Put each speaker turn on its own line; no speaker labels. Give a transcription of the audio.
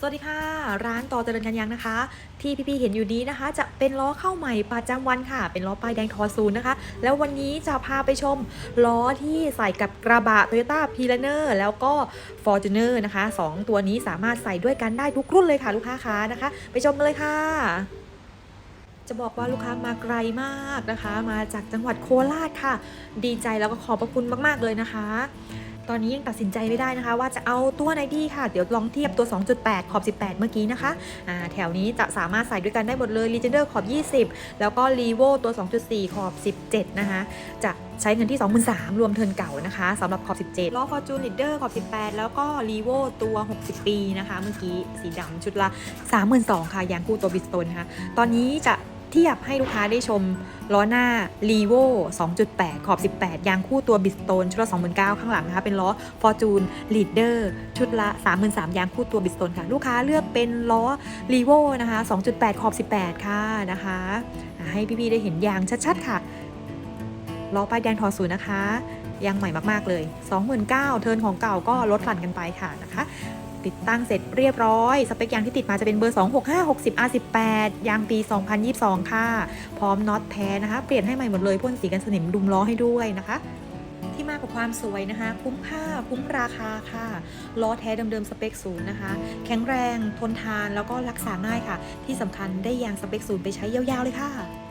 สวัสดีค่ะ ร้านต่อเจริญกันยังนะคะ ที่พี่ๆเห็นอยู่นี้นะคะ จะเป็นล้อเข้าใหม่ประจำวันค่ะ เป็นล้อป้ายแดงทอซูนนะคะ แล้ววันนี้จะพาไปชมล้อที่ใส่กับกระบะ Toyota p i l a n e r แล้วก็ Fortuner นะคะสองตัวนี้สามารถใส่ด้วยกันได้ทุกรุ่นเลยค่ะ ลูกค้าคะนะคะ ไปชมกันเลยค่ะจะบอกว่าลูกค้ามาไกลมากนะคะ มาจากจังหวัดโคราชค่ะ ดีใจแล้วก็ขอบพระคุณมาก ๆ เลยนะคะ ตอนนี้ยังตัดสินใจไม่ได้นะคะ ว่าจะเอาตัวไหนดีค่ะ เดี๋ยวลองเทียบตัว 2.8 ขอบ 18 เมื่อกี้นะคะแถวนี้จะสามารถใส่ด้วยกันได้หมดเลย Legender ขอบ 20 แล้วก็ r e v o ตัว 2.4 ขอบ 17 นะคะ จะใช้เงินที่ 23,000รวมเทินเก่านะคะสำหรับขอบ 17ล้อ Fortune Leader ขอบ 18 แล้วก็ r e v o ตัว 60 ปีนะคะ เมื่อกี้สีดำชุดละ 32,000ค่ะยางคู่ตัวบิสตนนะคะ ตอนนี้จะ เทียบให้ลูกค้าได้ชมล้อหน้า r e v o 2.8 ขอบ 18 ยางคู่ตัวบิสโตนชุดละ29,000ข้างหลังนะคะ เป็นล้อ Fortune Leader ชุดละ 33,000ยางคู่ตัวบิสโตนค่ะ ลูกค้าเลือกเป็นล้อ r e v o นะคะ 2.8 ขอบ 18 ค่ะนะคะ ให้พี่ๆได้เห็นยางชัดๆ ค่ะล้อป้ายแดงทอศูนย์นะคะ ยางใหม่มากๆเลย 29,000เทิร์นของเก่าก็ลดหลั่นกันไปค่ะนะคะ ติดตั้งเสร็จเรียบร้อย สเปคยางที่ติดมาจะเป็นเบอร์ 265 60 R18 ยางปี 2022 ค่ะ พร้อมน็อตแท้นะคะ เปลี่ยนให้ใหม่หมดเลยพ่นสีกันสนิมดุมล้อให้ด้วยนะคะที่มากกว่าความสวยนะคะ คุ้มค่าคุ้มราคาค่ะล้อแท้เดิมๆสเปคศูนย์นะคะ แข็งแรงทนทานแล้วก็รักษาง่ายค่ะ ที่สำคัญได้ยางสเปคศูนย์ไปใช้ยาวๆเลยค่ะ